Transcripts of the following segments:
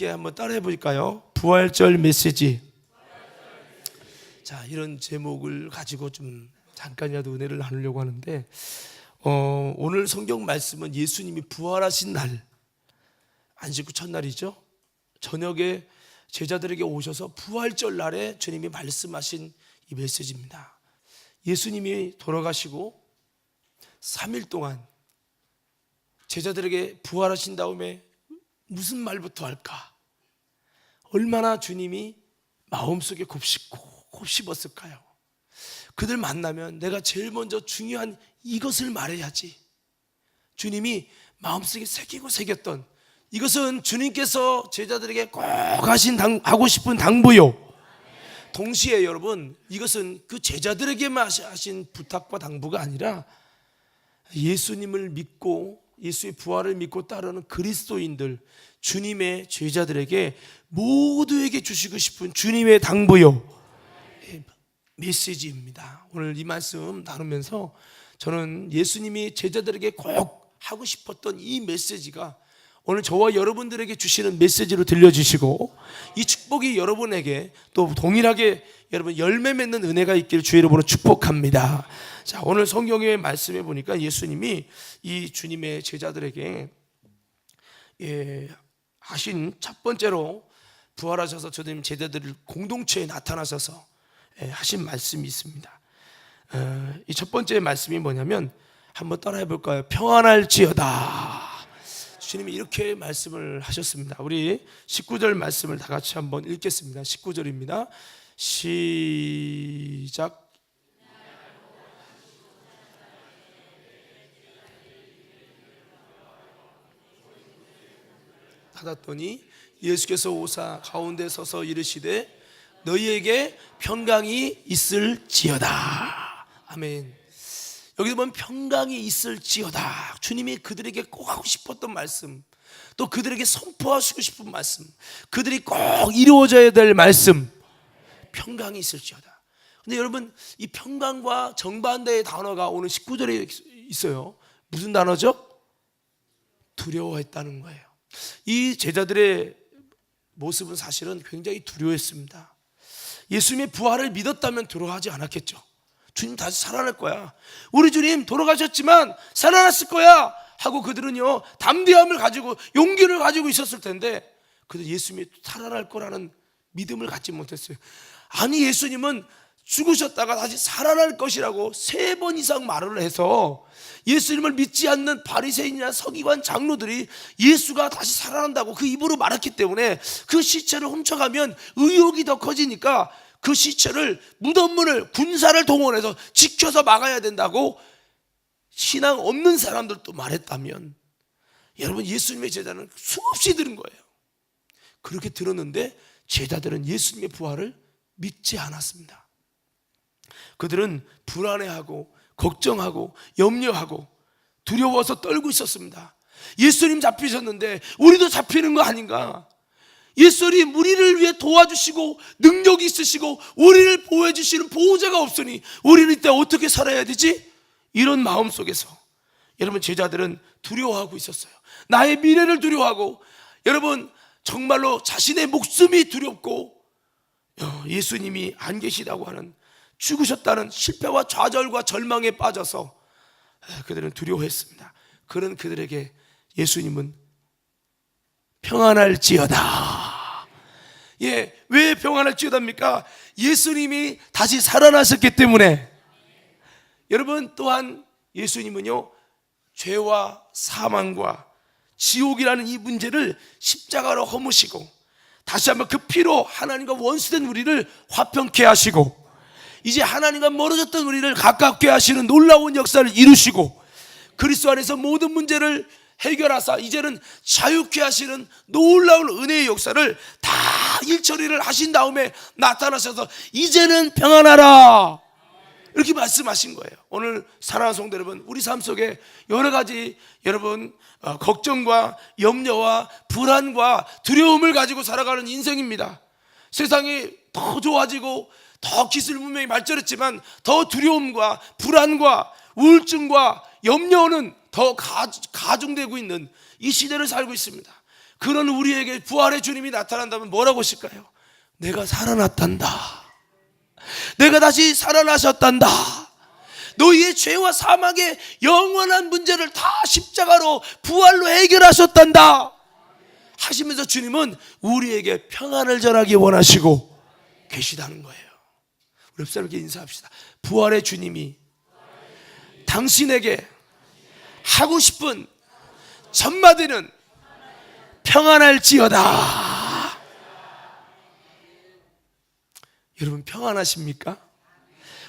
이렇게 한번 따라해 볼까요? 부활절 메시지. 자, 이런 제목을 가지고 좀 잠깐이라도 은혜를 나누려고 하는데 어, 오늘 성경 말씀은 예수님이 부활하신 날 안식구 첫날이죠. 저녁에 제자들에게 오셔서 부활절 날에 주님이 말씀하신 이 메시지입니다. 예수님이 돌아가시고 3일 동안 제자들에게 부활하신 다음에 무슨 말부터 할까? 얼마나 주님이 마음속에 곱씹고 곱씹었을까요? 그들 만나면 내가 제일 먼저 중요한 이것을 말해야지. 주님이 마음속에 새기고 새겼던 이것은 주님께서 제자들에게 꼭 하신 당, 하고 싶은 당부요. 동시에 여러분 이것은 그 제자들에게만 하신 부탁과 당부가 아니라 예수님을 믿고 예수의 부활을 믿고 따르는 그리스도인들 주님의 제자들에게 모두에게 주시고 싶은 주님의 당부요 예, 메시지입니다. 오늘 이 말씀 나누면서 저는 예수님이 제자들에게 꼭 하고 싶었던 이 메시지가 오늘 저와 여러분들에게 주시는 메시지로 들려주시고 이 축복이 여러분에게 또 동일하게 여러분 열매 맺는 은혜가 있기를 주의 이름으로 축복합니다. 자 오늘 성경의 말씀에 보니까 예수님이 이 주님의 제자들에게 예, 하신 첫 번째로 부활하셔서 주님 제자들 공동체에 나타나셔서 예, 하신 말씀이 있습니다. 어, 이첫 번째 말씀이 뭐냐면 한번 따라해 볼까요? 평안할지어다. 주님이 이렇게 말씀을 하셨습니다. 우리 19절 말씀을 다 같이 한번 읽겠습니다. 19절입니다. 시작. 닫았더니 예수께서 오사 가운데 서서 이르시되 너희에게 평강이 있을지어다. 아멘. 여기 보면 평강이 있을지어다. 주님이 그들에게 꼭 하고 싶었던 말씀, 또 그들에게 선포하시고 싶은 말씀, 그들이 꼭 이루어져야 될 말씀, 평강이 있을지어다. 근데 여러분, 이 평강과 정반대의 단어가 오늘 19절에 있어요. 무슨 단어죠? 두려워했다는 거예요. 이 제자들의 모습은 사실은 굉장히 두려워했습니다. 예수님의 부활을 믿었다면 두려워하지 않았겠죠. 주님 다시 살아날 거야. 우리 주님 돌아가셨지만 살아났을 거야. 하고 그들은요, 담대함을 가지고 용기를 가지고 있었을 텐데, 그들 예수님이 살아날 거라는 믿음을 갖지 못했어요. 아니, 예수님은 죽으셨다가 다시 살아날 것이라고 세 번 이상 말을 해서 예수님을 믿지 않는 바리새인이나 서기관 장로들이 예수가 다시 살아난다고 그 입으로 말했기 때문에 그 시체를 훔쳐가면 의혹이 더 커지니까 그 시체를 무덤문을 군사를 동원해서 지켜서 막아야 된다고 신앙 없는 사람들도 말했다면 여러분 예수님의 제자는 수없이 들은 거예요. 그렇게 들었는데 제자들은 예수님의 부활을 믿지 않았습니다. 그들은 불안해하고 걱정하고 염려하고 두려워서 떨고 있었습니다. 예수님 잡히셨는데 우리도 잡히는 거 아닌가? 예수님 우리를 위해 도와주시고 능력이 있으시고 우리를 보호해 주시는 보호자가 없으니 우리는 이때 어떻게 살아야 되지? 이런 마음 속에서 여러분 제자들은 두려워하고 있었어요. 나의 미래를 두려워하고 여러분 정말로 자신의 목숨이 두렵고 어, 예수님이 안 계시다고 하는 죽으셨다는 실패와 좌절과 절망에 빠져서 그들은 두려워했습니다. 그런 그들에게 예수님은 평안할지어다. 예, 왜 평안할지어다입니까? 예수님이 다시 살아나셨기 때문에. 여러분 또한 예수님은요 죄와 사망과 지옥이라는 이 문제를 십자가로 허무시고 다시 한번 그 피로 하나님과 원수된 우리를 화평케 하시고 이제 하나님과 멀어졌던 우리를 가깝게 하시는 놀라운 역사를 이루시고 그리스도 안에서 모든 문제를 해결하사 이제는 자유케 하시는 놀라운 은혜의 역사를 다 일처리를 하신 다음에 나타나셔서 이제는 평안하라 이렇게 말씀하신 거예요. 오늘 사랑하는 성도 여러분, 우리 삶 속에 여러 가지 여러분 어, 걱정과 염려와 불안과 두려움을 가지고 살아가는 인생입니다. 세상이 더 좋아지고 더 기술 문명이 발전했지만 더 두려움과 불안과 우울증과 염려는 더 가, 가중되고 있는 이 시대를 살고 있습니다. 그런 우리에게 부활의 주님이 나타난다면 뭐라고 하실까요? 내가 살아났단다. 내가 다시 살아나셨단다. 너희의 죄와 사망의 영원한 문제를 다 십자가로 부활로 해결하셨단다. 하시면서 주님은 우리에게 평안을 전하기 원하시고 계시다는 거예요. 우리 옆사람께 인사합시다. 부활의 주님이 당신에게 하고 싶은 전마디는 평안할지어다. 여러분 평안하십니까?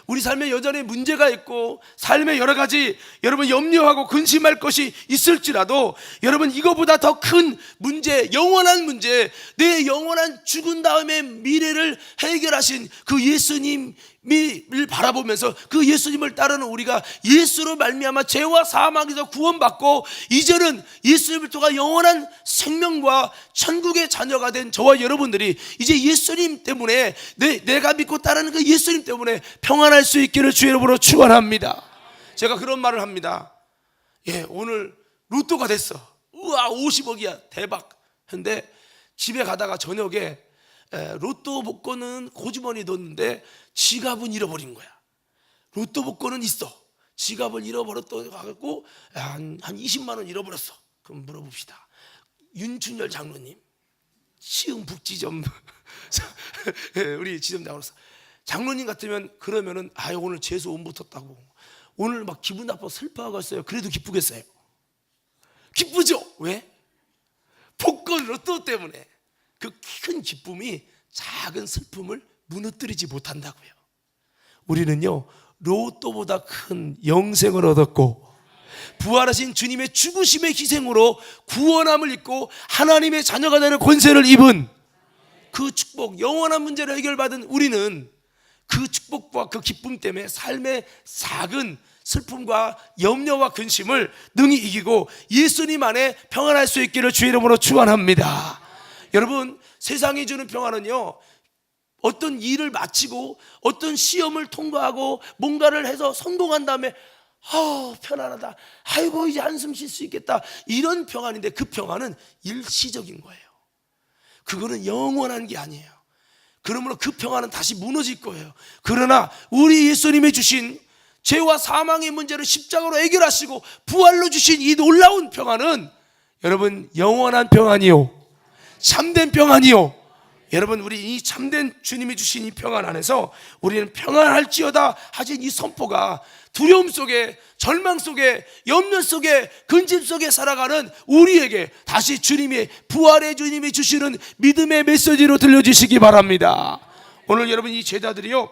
우리 삶에 여전히 문제가 있고 삶에 여러 가지 여러분 염려하고 근심할 것이 있을지라도 여러분 이거보다 더 큰 문제, 영원한 문제, 내 영원한 죽은 다음에 미래를 해결하신 그 예수님 을 바라보면서 그 예수님을 따르는 우리가 예수로 말미암아 죄와 사망에서 구원받고 이제는 예수님을 통한 영원한 생명과 천국의 자녀가 된 저와 여러분들이 이제 예수님 때문에 내, 내가 믿고 따르는 그 예수님 때문에 평안할 수 있기를 주의 이름으로 축원합니다. 제가 그런 말을 합니다. 예, 오늘 로또가 됐어. 우와, 50억이야. 대박. 근데 집에 가다가 저녁에 에, 로또 복권은 고주머니에 넣었는데 지갑은 잃어버린 거야. 로또 복권은 있어. 지갑을 잃어버렸다고 한, 한 20만 원 잃어버렸어. 그럼 물어봅시다. 윤춘열 장로님, 시흥 북지점 예, 우리 지점장으로서 장로님 같으면 그러면은 아 오늘 재수 온 붙었다고 오늘 막 기분 나빠 슬퍼하겠어요. 그래도 기쁘겠어요. 기쁘죠? 왜? 복권 로또 때문에 그 큰 기쁨이 작은 슬픔을 무너뜨리지 못한다고요. 우리는요 로또보다 큰 영생을 얻었고 부활하신 주님의 죽으심의 희생으로 구원함을 입고 하나님의 자녀가 되는 권세를 입은 그 축복, 영원한 문제를 해결받은 우리는 그 축복과 그 기쁨 때문에 삶의 작은 슬픔과 염려와 근심을 능히 이기고 예수님 안에 평안할 수 있기를 주의 이름으로 축원합니다. 여러분, 세상이 주는 평안은요. 어떤 일을 마치고 어떤 시험을 통과하고 뭔가를 해서 성공한 다음에 아 편안하다. 아이고 이제 한숨 쉴 수 있겠다. 이런 평안인데 그 평안은 일시적인 거예요. 그거는 영원한 게 아니에요. 그러므로 그 평안은 다시 무너질 거예요. 그러나 우리 예수님이 주신 죄와 사망의 문제를 십자가로 해결하시고 부활로 주신 이 놀라운 평안은 여러분 영원한 평안이요. 참된 평안이요. 여러분 우리 이 참된 주님이 주신 이 평안 안에서 우리는 평안할지어다 하신 이 선포가 두려움 속에 절망 속에 염려 속에 근심 속에 살아가는 우리에게 다시 주님이 부활의 주님이 주시는 믿음의 메시지로 들려주시기 바랍니다. 오늘 여러분 이 제자들이요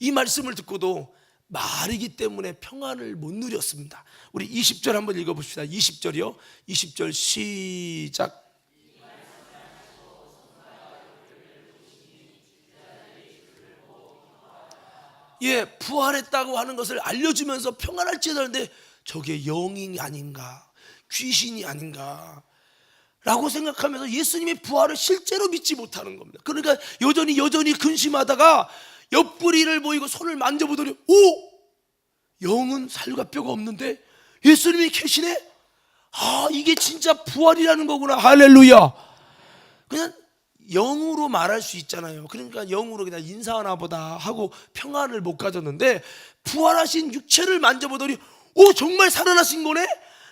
이 말씀을 듣고도 말이기 때문에 평안을 못 누렸습니다. 우리 20절 한번 읽어봅시다. 20절이요. 20절 시작. 예, 부활했다고 하는 것을 알려주면서 평안할지 하는데 저게 영이 아닌가, 귀신이 아닌가. 라고 생각하면서 예수님의 부활을 실제로 믿지 못하는 겁니다. 그러니까 여전히 여전히 근심하다가 옆구리를 보이고 손을 만져보더니 오! 영은 살과 뼈가 없는데 예수님이 계시네? 아, 이게 진짜 부활이라는 거구나. 할렐루야. 그냥 영으로 말할 수 있잖아요. 그러니까 영으로 그냥 인사하나 보다 하고 평안을 못 가졌는데 부활하신 육체를 만져보더니 오 정말 살아나신 거네?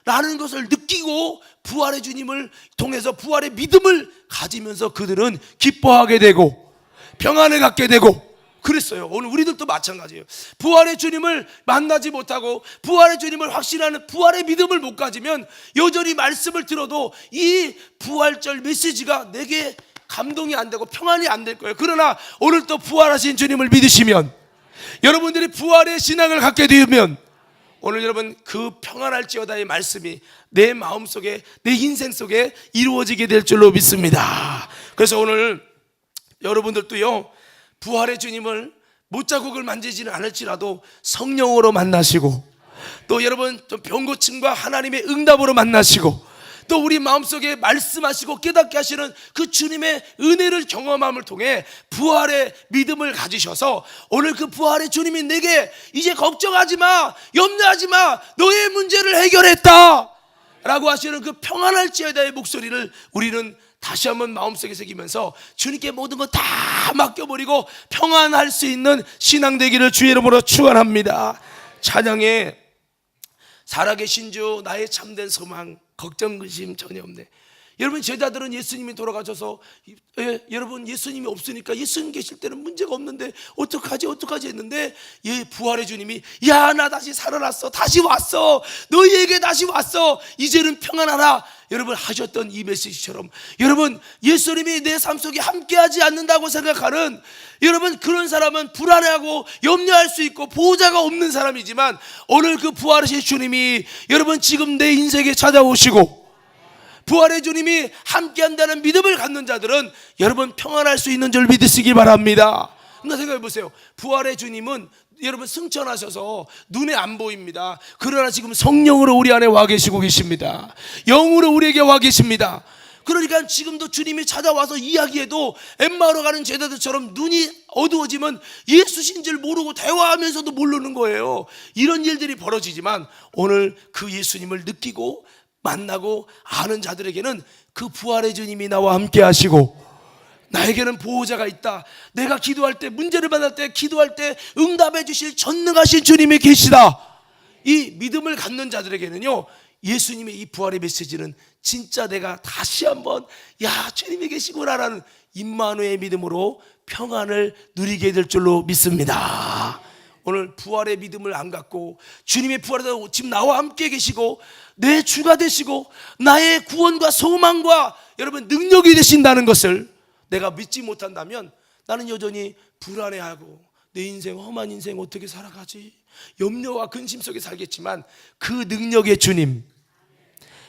라는 것을 느끼고 부활의 주님을 통해서 부활의 믿음을 가지면서 그들은 기뻐하게 되고 평안을 갖게 되고 그랬어요. 오늘 우리들도 마찬가지예요. 부활의 주님을 만나지 못하고 부활의 주님을 확신하는 부활의 믿음을 못 가지면 여전히 말씀을 들어도 이 부활절 메시지가 내게 감동이 안 되고 평안이 안 될 거예요. 그러나 오늘 또 부활하신 주님을 믿으시면 여러분들이 부활의 신앙을 갖게 되면 오늘 여러분 그 평안할지어다의 말씀이 내 마음 속에 내 인생 속에 이루어지게 될 줄로 믿습니다. 그래서 오늘 여러분들도요 부활의 주님을 못자국을 만지지는 않을지라도 성령으로 만나시고 또 여러분 좀 병고침과 하나님의 응답으로 만나시고 또 우리 마음속에 말씀하시고 깨닫게 하시는 그 주님의 은혜를 경험함을 통해 부활의 믿음을 가지셔서 오늘 그 부활의 주님이 내게 이제 걱정하지 마, 염려하지 마, 너의 문제를 해결했다. 라고 하시는 그 평안할지어다의 목소리를 우리는 다시 한번 마음속에 새기면서 주님께 모든 것 다 맡겨버리고 평안할 수 있는 신앙 되기를 주의 이름으로 축원합니다. 찬양에 살아계신 주 나의 참된 소망 걱정 근심 전혀 없네. 여러분 제자들은 예수님이 돌아가셔서 예, 여러분 예수님이 없으니까 예수님 계실 때는 문제가 없는데 어떡하지 어떡하지 했는데 예 부활의 주님이 야 나 다시 살아났어 다시 왔어 너희에게 다시 왔어 이제는 평안하라. 여러분 하셨던 이 메시지처럼 여러분 예수님이 내 삶 속에 함께하지 않는다고 생각하는 여러분 그런 사람은 불안해하고 염려할 수 있고 보호자가 없는 사람이지만 오늘 그 부활하신 주님이 여러분 지금 내 인생에 찾아오시고 부활의 주님이 함께한다는 믿음을 갖는 자들은 여러분 평안할 수 있는 줄 믿으시기 바랍니다. 근데 생각해 보세요. 부활의 주님은 여러분 승천하셔서 눈에 안 보입니다. 그러나 지금 성령으로 우리 안에 와 계시고 계십니다. 영으로 우리에게 와 계십니다. 그러니까 지금도 주님이 찾아와서 이야기해도 엠마로 가는 제자들처럼 눈이 어두워지면 예수신 줄 모르고 대화하면서도 모르는 거예요. 이런 일들이 벌어지지만 오늘 그 예수님을 느끼고 만나고 아는 자들에게는 그 부활의 주님이 나와 함께 하시고 나에게는 보호자가 있다. 내가 기도할 때 문제를 받을 때 기도할 때 응답해 주실 전능하신 주님이 계시다. 이 믿음을 갖는 자들에게는요. 예수님의 이 부활의 메시지는 진짜 내가 다시 한번 야 주님이 계시구나라는 임마누의 믿음으로 평안을 누리게 될 줄로 믿습니다. 오늘 부활의 믿음을 안 갖고 주님의 부활에서 지금 나와 함께 계시고 내 주가 되시고 나의 구원과 소망과 여러분 능력이 되신다는 것을 내가 믿지 못한다면 나는 여전히 불안해하고 내 인생 험한 인생 어떻게 살아가지? 염려와 근심 속에 살겠지만 그 능력의 주님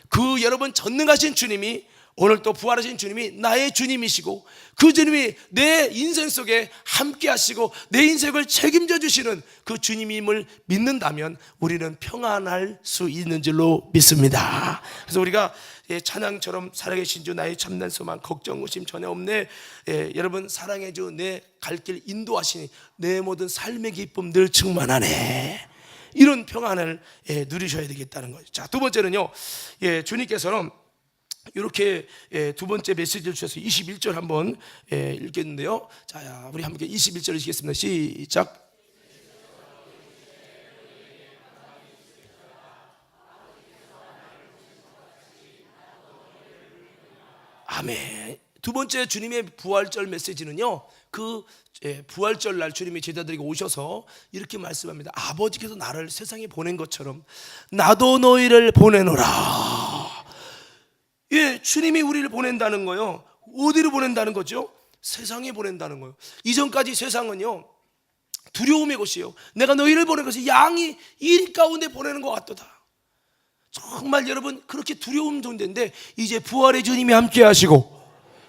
그 여러분 전능하신 주님이 오늘 또 부활하신 주님이 나의 주님이시고 그 주님이 내 인생 속에 함께 하시고 내 인생을 책임져 주시는 그 주님임을 믿는다면 우리는 평안할 수 있는 줄로 믿습니다. 그래서 우리가 예, 찬양처럼 살아계신 주 나의 참난 소망 걱정 의심 전혀 없네 예, 여러분 사랑해 주 내 갈 길 인도하시니 내 모든 삶의 기쁨 늘 충만하네 이런 평안을 예, 누리셔야 되겠다는 거죠. 자, 두 번째는요. 예, 주님께서는 이렇게 예, 두 번째 메시지를 주셔서 21절 한번 예, 읽겠는데요. 자, 우리 함께 21절 읽겠습니다. 시작. 아멘. 두 번째 주님의 부활절 메시지는요. 그 예, 부활절 날 주님이 제자들에게 오셔서 이렇게 말씀합니다. 아버지께서 나를 세상에 보낸 것처럼 나도 너희를 보내노라. 예, 주님이 우리를 보낸다는 거요. 어디로 보낸다는 거죠? 세상에 보낸다는 거예요. 이전까지 세상은요. 두려움의 곳이에요. 내가 너희를 보낸 것이 양이 일 가운데 보내는 것 같도다. 정말 여러분 그렇게 두려운 존재인데 이제 부활의 주님이 함께 하시고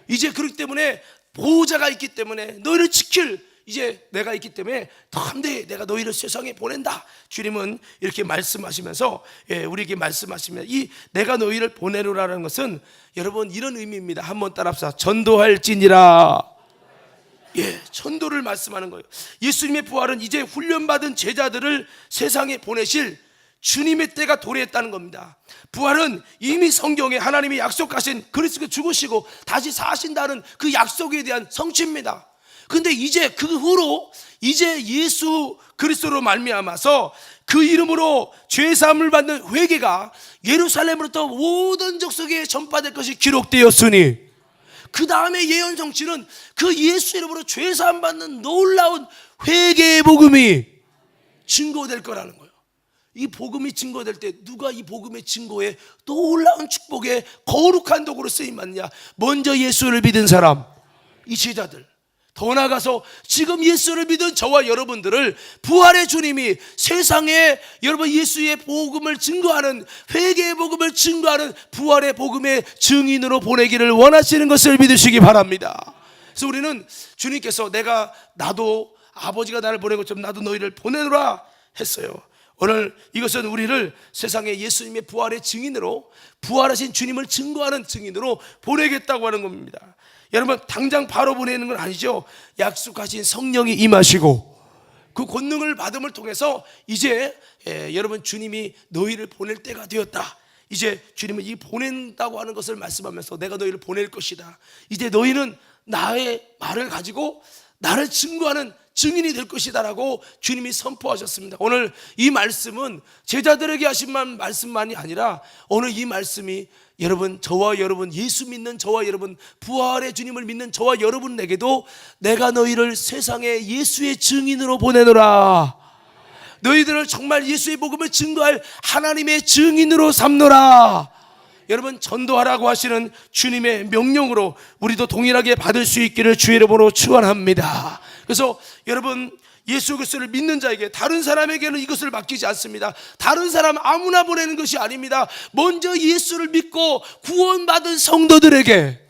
이제 그렇기 때문에 보호자가 있기 때문에 너희를 지킬 이제 내가 있기 때문에 담대히 내가 너희를 세상에 보낸다. 주님은 이렇게 말씀하시면서 예, 우리에게 말씀하시면 이 내가 너희를 보내노라는 것은 여러분 이런 의미입니다. 한번 따라합시다. 전도할지니라. 예, 전도를 말씀하는 거예요. 예수님의 부활은 이제 훈련받은 제자들을 세상에 보내실 주님의 때가 도래했다는 겁니다. 부활은 이미 성경에 하나님이 약속하신 그리스도 죽으시고 다시 사신다는 그 약속에 대한 성취입니다. 근데 이제 그 후로 이제 예수 그리스도로 말미암아서 그 이름으로 죄 사함을 받는 회개가 예루살렘으로부터 모든 족속에 전파될 것이 기록되었으니 그 다음에 예언 성취는 그 예수 이름으로 죄 사함 받는 놀라운 회개의 복음이 증거될 거라는 거예요. 이 복음이 증거될 때 누가 이 복음의 증거에 놀라운 축복에 거룩한 도구로 쓰임 받느냐? 먼저 예수를 믿은 사람, 이 제자들. 더 나아가서 지금 예수를 믿은 저와 여러분들을 부활의 주님이 세상에 여러분 예수의 복음을 증거하는 회개의 복음을 증거하는 부활의 복음의 증인으로 보내기를 원하시는 것을 믿으시기 바랍니다. 그래서 우리는 주님께서 내가 나도 아버지가 나를 보낸 것처럼 나도 너희를 보내노라 했어요. 오늘 이것은 우리를 세상에 예수님의 부활의 증인으로 부활하신 주님을 증거하는 증인으로 보내겠다고 하는 겁니다. 여러분 당장 바로 보내는 건 아니죠. 약속하신 성령이 임하시고 그 권능을 받음을 통해서 이제 예, 여러분 주님이 너희를 보낼 때가 되었다. 이제 주님은 이 보낸다고 하는 것을 말씀하면서 내가 너희를 보낼 것이다. 이제 너희는 나의 말을 가지고 나를 증거하는 증인이 될 것이다라고 주님이 선포하셨습니다. 오늘 이 말씀은 제자들에게 하신 만- 말씀만이 아니라 오늘 이 말씀이 여러분 저와 여러분 예수 믿는 저와 여러분 부활의 주님을 믿는 저와 여러분에게도 내가 너희를 세상에 예수의 증인으로 보내노라. 너희들을 정말 예수의 복음을 증거할 하나님의 증인으로 삼노라. 여러분 전도하라고 하시는 주님의 명령으로 우리도 동일하게 받을 수 있기를 주의 이름으로 축원합니다. 그래서 여러분 예수 그리스도를 믿는 자에게 다른 사람에게는 이것을 맡기지 않습니다. 다른 사람 아무나 보내는 것이 아닙니다. 먼저 예수를 믿고 구원받은 성도들에게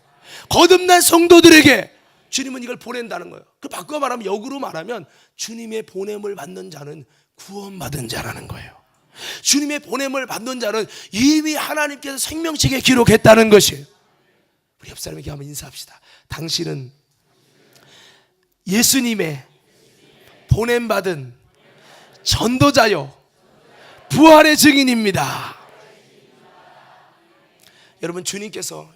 거듭난 성도들에게 주님은 이걸 보낸다는 거예요. 그 바꿔 말하면 역으로 말하면 주님의 보냄을 받는 자는 구원받은 자라는 거예요. 주님의 보냄을 받는 자는 이미 하나님께서 생명책에 기록했다는 것이에요. 우리 옆 사람에게 한번 인사합시다. 당신은 예수님의 보냄받은 전도자요 부활의 증인입니다. 여러분 주님께서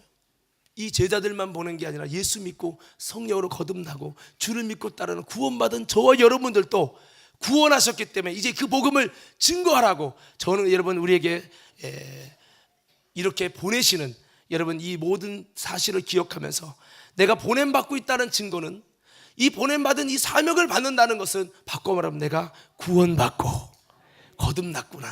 이 제자들만 보낸 게 아니라 예수 믿고 성령으로 거듭나고 주를 믿고 따르는 구원받은 저와 여러분들도 구원하셨기 때문에 이제 그 복음을 증거하라고 저는 여러분 우리에게 에, 이렇게 보내시는 여러분 이 모든 사실을 기억하면서 내가 보냄받고 있다는 증거는 이 보냄받은 이 사명을 받는다는 것은 바꿔 말하면 내가 구원받고 거듭났구나.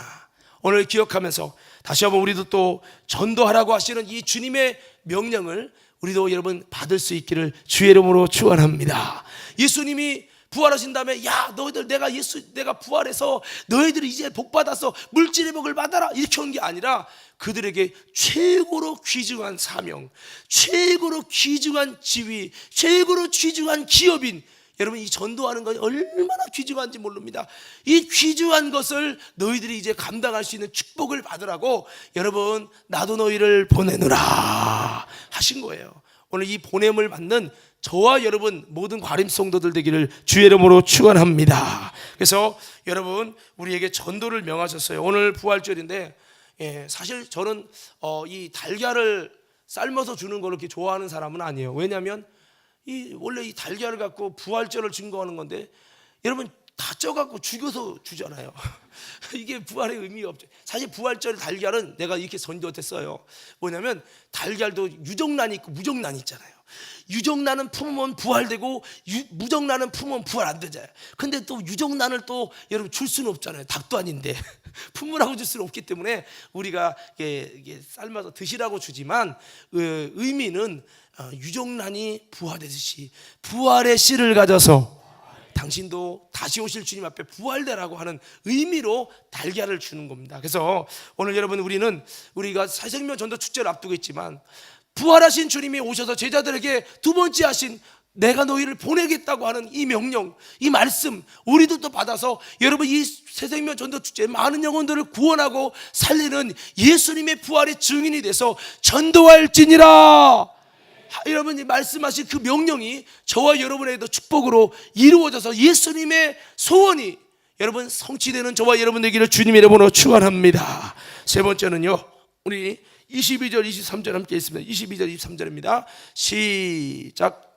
오늘 기억하면서 다시 한번 우리도 또 전도하라고 하시는 이 주님의 명령을 우리도 여러분 받을 수 있기를 주의 이름으로 축원합니다. 예수님이 부활하신 다음에 야 너희들 내가 예수 내가 부활해서 너희들이 이제 복 받아서 물질의 복을 받아라 이렇게 한 게 아니라 그들에게 최고로 귀중한 사명, 최고로 귀중한 지위, 최고로 귀중한 기업인 여러분 이 전도하는 것이 얼마나 귀중한지 모릅니다. 이 귀중한 것을 너희들이 이제 감당할 수 있는 축복을 받으라고 여러분 나도 너희를 보내노라 하신 거예요. 오늘 이 보냄을 받는 저와 여러분 모든 과림 성도들 되기를 주의 이름으로 축원합니다. 그래서 여러분 우리에게 전도를 명하셨어요. 오늘 부활절인데 예, 사실 저는 어, 이 달걀을 삶아서 주는 걸 그렇게 좋아하는 사람은 아니에요. 왜냐하면 이 원래 이 달걀을 갖고 부활절을 증거하는 건데 여러분 다 쪄갖고 죽여서 주잖아요. 이게 부활의 의미가 없죠. 사실 부활절 달걀은 내가 이렇게 선도했어요. 뭐냐면 달걀도 유정란이 있고 무정란이 있잖아요. 유정란은 품으면 부활되고 유, 무정란은 품으면 부활 안 되잖아요. 근데 또 유정란을 또 여러분 줄 수는 없잖아요. 닭도 아닌데 품으라고 줄 수는 없기 때문에 우리가 이게, 이게 삶아서 드시라고 주지만 그 의미는 어, 유정란이 부활되듯이 부활의 씨를 가져서 당신도 다시 오실 주님 앞에 부활되라고 하는 의미로 달걀을 주는 겁니다. 그래서 오늘 여러분 우리는 우리가 새생명 전도 축제를 앞두고 있지만 부활하신 주님이 오셔서 제자들에게 두 번째 하신 내가 너희를 보내겠다고 하는 이 명령, 이 말씀 우리도 또 받아서 여러분 이 새생명 전도 축제 많은 영혼들을 구원하고 살리는 예수님의 부활의 증인이 돼서 전도할지니라. 여러분이 말씀하신 그 명령이 저와 여러분에게도 축복으로 이루어져서 예수님의 소원이 여러분 성취되는 저와 여러분 되기를 주님의 이름으로 축원합니다. 세 번째는요. 우리 22절 23절 함께 있습니다. 22절 23절입니다. 시작.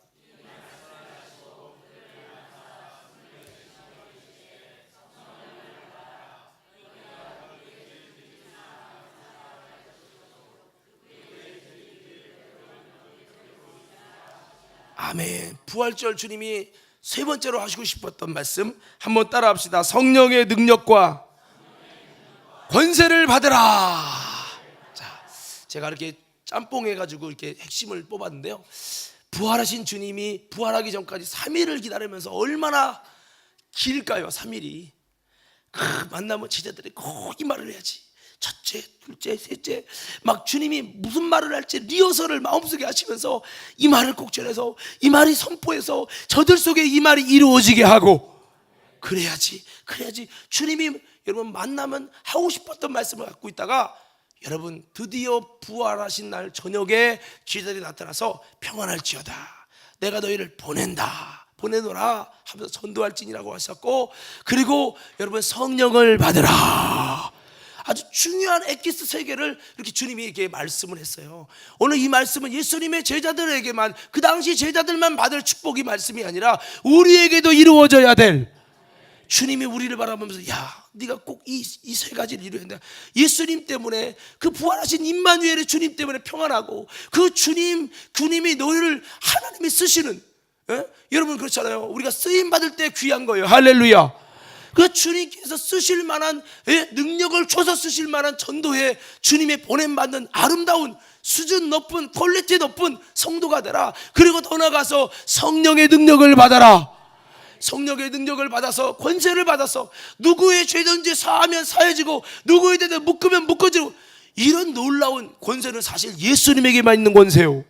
아멘. 부활절 주님이 세 번째로 하시고 싶었던 말씀 한번 따라합시다. 성령의 능력과 권세를 받으라. 자, 제가 이렇게 짬뽕 해 가지고 이렇게 핵심을 뽑았는데요. 부활하신 주님이 부활하기 전까지 3일을 기다리면서 얼마나 길까요? 3일이. 그 만나면 제자들이 꼭이 말을 해야지. 첫째, 둘째, 셋째, 막 주님이 무슨 말을 할지 리허설을 마음속에 하시면서 이 말을 꼭 전해서 이 말이 선포해서 저들 속에 이 말이 이루어지게 하고 그래야지, 그래야지 주님이 여러분 만나면 하고 싶었던 말씀을 갖고 있다가 여러분 드디어 부활하신 날 저녁에 기자들이 나타나서 평안할지어다. 내가 너희를 보낸다. 보내노라 하면서 전도할진이라고 하셨고 그리고 여러분 성령을 받으라. 아주 중요한 엑기스 세 개를 이렇게 주님이 이렇게 말씀을 했어요. 오늘 이 말씀은 예수님의 제자들에게만 그 당시 제자들만 받을 축복이 말씀이 아니라 우리에게도 이루어져야 될 주님이 우리를 바라보면서 야 네가 꼭 이 이 세 가지를 이루어야 된다. 예수님 때문에 그 부활하신 임마누엘의 주님 때문에 평안하고 그 주님 주님이 너희를 하나님이 쓰시는 예? 여러분 그렇잖아요. 우리가 쓰임 받을 때 귀한 거예요. 할렐루야. 그 주님께서 쓰실 만한 예? 능력을 줘서 쓰실 만한 전도에 주님의 보냄 받는 아름다운 수준 높은 퀄리티 높은 성도가 되라. 그리고 더 나가서 성령의 능력을 받아라. 성령의 능력을 받아서 권세를 받아서 누구의 죄든지 사하면 사해지고 누구에 대해 묶으면 묶어지고 이런 놀라운 권세는 사실 예수님에게만 있는 권세요.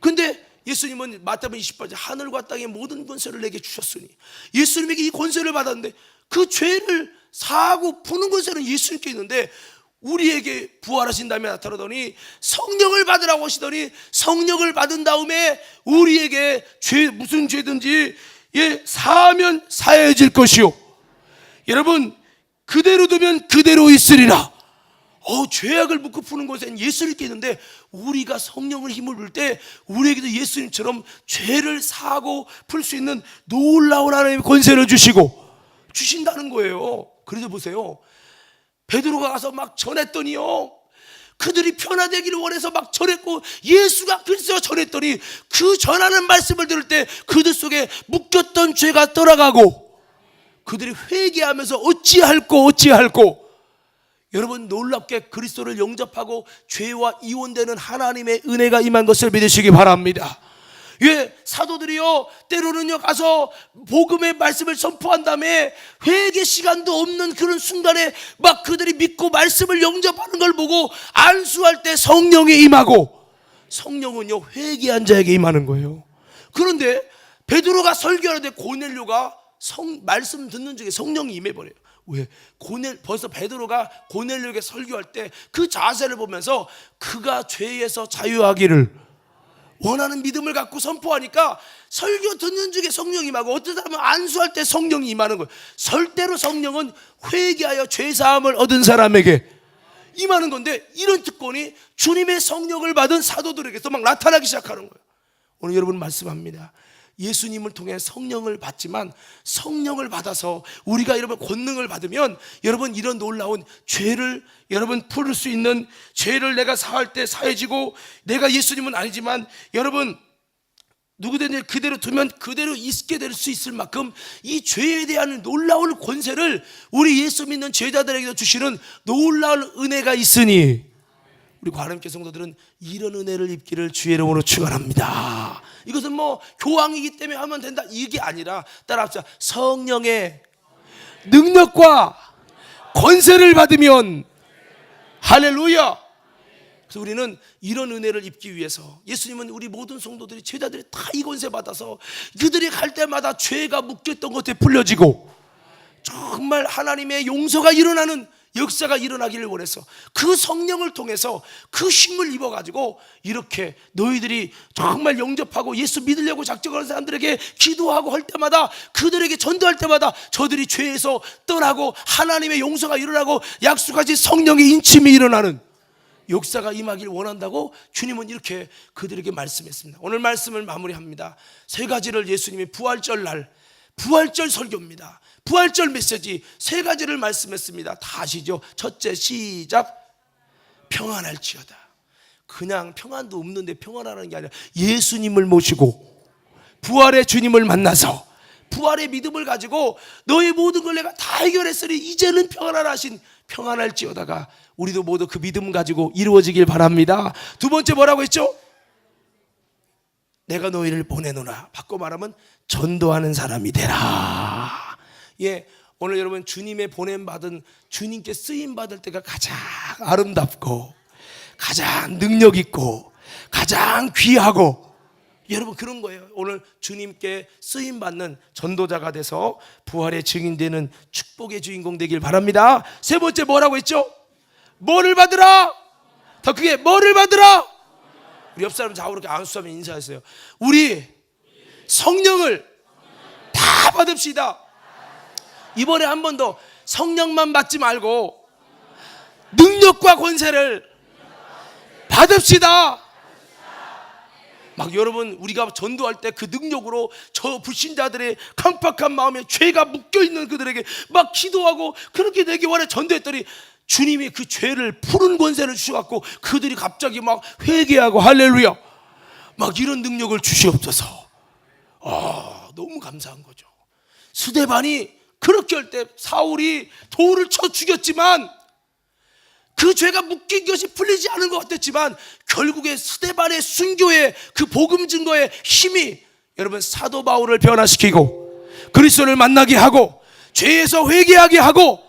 근데 예수님은 마태복음 28장 하늘과 땅의 모든 권세를 내게 주셨으니 예수님에게 이 권세를 받았는데 그 죄를 사하고 푸는 권세는 예수님께 있는데 우리에게 부활하신 다음에 나타나더니 성령을 받으라고 하시더니 성령을 받은 다음에 우리에게 죄 무슨 죄든지 예 사하면 사해질 것이요 여러분 그대로 두면 그대로 있으리라 어, 죄악을 묶어 푸는 것엔 예수님께 있는데 우리가 성령을 힘을 줄때 우리에게도 예수님처럼 죄를 사고 풀 수 있는 놀라운 하나님의 권세를 주시고 주신다는 거예요. 그래서 보세요. 베드로가 가서 막 전했더니요. 그들이 변화되기를 원해서 막 전했고 예수가 그리스도 전했더니 그 전하는 말씀을 들을 때 그들 속에 묶였던 죄가 떠나가고 그들이 회개하면서 어찌할꼬 어찌할꼬 여러분 놀랍게 그리스도를 영접하고 죄와 이혼되는 하나님의 은혜가 임한 것을 믿으시기 바랍니다. 예, 사도들이요, 때로는요, 가서 복음의 말씀을 선포한 다음에 회개 시간도 없는 그런 순간에 막 그들이 믿고 말씀을 영접하는 걸 보고 안수할 때 성령이 임하고 성령은요, 회개한 자에게 임하는 거예요. 그런데 베드로가 설교하는데 고넬료가 성, 말씀 듣는 중에 성령이 임해버려요. 왜? 고넬, 벌써 베드로가 고넬료에게 설교할 때 그 자세를 보면서 그가 죄에서 자유하기를 원하는 믿음을 갖고 선포하니까 설교 듣는 중에 성령이 임하고 어떤 사람은 안수할 때 성령이 임하는 거예요. 절대로 성령은 회개하여 죄사함을 얻은 사람에게 임하는 건데 이런 특권이 주님의 성령을 받은 사도들에게서 막 나타나기 시작하는 거예요. 오늘 여러분 말씀합니다. 예수님을 통해 성령을 받지만 성령을 받아서 우리가 여러분 권능을 받으면 여러분 이런 놀라운 죄를 여러분 풀을 수 있는 죄를 내가 사할 때 사해지고 내가 예수님은 아니지만 여러분 누구든지 그대로 두면 그대로 있게 될 수 있을 만큼 이 죄에 대한 놀라운 권세를 우리 예수 믿는 제자들에게도 주시는 놀라운 은혜가 있으니 우리 과람교 성도들은 이런 은혜를 입기를 주의 이름으로 축원합니다. 이것은 뭐 교황이기 때문에 하면 된다 이게 아니라 따라합시다. 성령의 능력과 권세를 받으면 할렐루야. 그래서 우리는 이런 은혜를 입기 위해서 예수님은 우리 모든 성도들이 제자들이 다 이 권세 받아서 그들이 갈 때마다 죄가 묶였던 것에 풀려지고 정말 하나님의 용서가 일어나는 역사가 일어나기를 원해서 그 성령을 통해서 그 힘을 입어가지고 이렇게 너희들이 정말 영접하고 예수 믿으려고 작정하는 사람들에게 기도하고 할 때마다 그들에게 전도할 때마다 저들이 죄에서 떠나고 하나님의 용서가 일어나고 약속하신 성령의 인침이 일어나는 역사가 임하길 원한다고 주님은 이렇게 그들에게 말씀했습니다. 오늘 말씀을 마무리합니다. 세 가지를 예수님이 부활절 날 부활절 설교입니다. 부활절 메시지 세 가지를 말씀했습니다. 다 아시죠? 첫째 시작 평안할지어다. 그냥 평안도 없는데 평안하는 게 아니라 예수님을 모시고 부활의 주님을 만나서 부활의 믿음을 가지고 너의 모든 걸 내가 다 해결했으니 이제는 평안하신 평안할지어다가 우리도 모두 그 믿음 가지고 이루어지길 바랍니다. 두 번째 뭐라고 했죠? 내가 너희를 보내노라. 바꿔 말하면 전도하는 사람이 되라. 예, 오늘 여러분 주님의 보냄 받은 주님께 쓰임 받을 때가 가장 아름답고 가장 능력 있고 가장 귀하고 여러분 그런 거예요. 오늘 주님께 쓰임 받는 전도자가 돼서 부활의 증인되는 축복의 주인공 되길 바랍니다. 세 번째 뭐라고 했죠? 뭐를 받으라? 더 크게 뭐를 받으라? 우리 옆 사람 좌우로 이렇게 안수하면 인사했어요. 우리 성령을 다 받읍시다. 이번에 한 번 더 성령만 받지 말고 능력과 권세를 받읍시다. 막 여러분 우리가 전도할 때 그 능력으로 저 불신자들의 강팍한 마음에 죄가 묶여 있는 그들에게 막 기도하고 그렇게 되기 원해 전도했더니 주님이 그 죄를 푸는 권세를 주셔갖고 그들이 갑자기 막 회개하고 할렐루야 막 이런 능력을 주시옵소서. 아 너무 감사한 거죠. 스데반이 그렇게 할 때 사울이 돌을 쳐 죽였지만 그 죄가 묶인 것이 풀리지 않은 것 같았지만 결국에 스데반의 순교의 그 복음 증거의 힘이 여러분 사도 바울을 변화시키고 그리스도를 만나게 하고 죄에서 회개하게 하고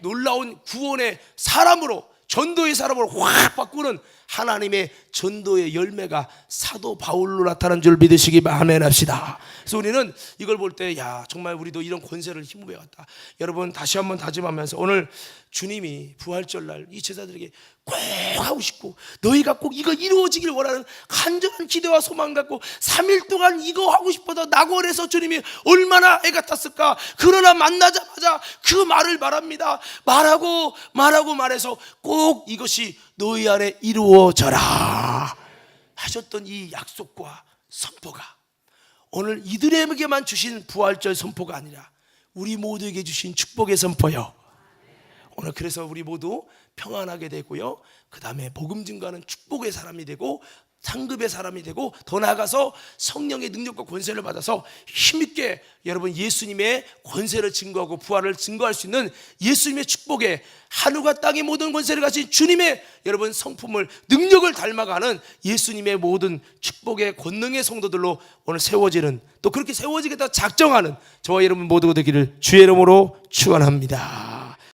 놀라운 구원의 사람으로 전도의 사람으로 확 바꾸는 하나님의 전도의 열매가 사도 바울로 나타난 줄 믿으시기 바라면 합시다. 그래서 우리는 이걸 볼 때 야 정말 우리도 이런 권세를 힘입어 갔다. 여러분 다시 한번 다짐하면서 오늘 주님이 부활절 날 이 제자들에게 꼭 하고 싶고 너희가 꼭 이거 이루어지길 원하는 간절한 기대와 소망 갖고 3일 동안 이거 하고 싶어서 낙원에서 주님이 얼마나 애가 탔을까 그러나 만나자마자 그 말을 말합니다 말하고 말하고 말해서 꼭 이것이 너희 안에 이루어져라 하셨던 이 약속과 선포가 오늘 이들에게만 주신 부활절 선포가 아니라 우리 모두에게 주신 축복의 선포요 오늘 그래서 우리 모두 평안하게 되고요. 그 다음에 복음 증가하는 축복의 사람이 되고 상급의 사람이 되고 더 나아가서 성령의 능력과 권세를 받아서 힘있게 여러분 예수님의 권세를 증거하고 부활을 증거할 수 있는 예수님의 축복에 하늘과 땅의 모든 권세를 가진 주님의 여러분 성품을 능력을 닮아가는 예수님의 모든 축복의 권능의 성도들로 오늘 세워지는 또 그렇게 세워지겠다 작정하는 저와 여러분 모두가 되기를 주의 이름으로 축원합니다.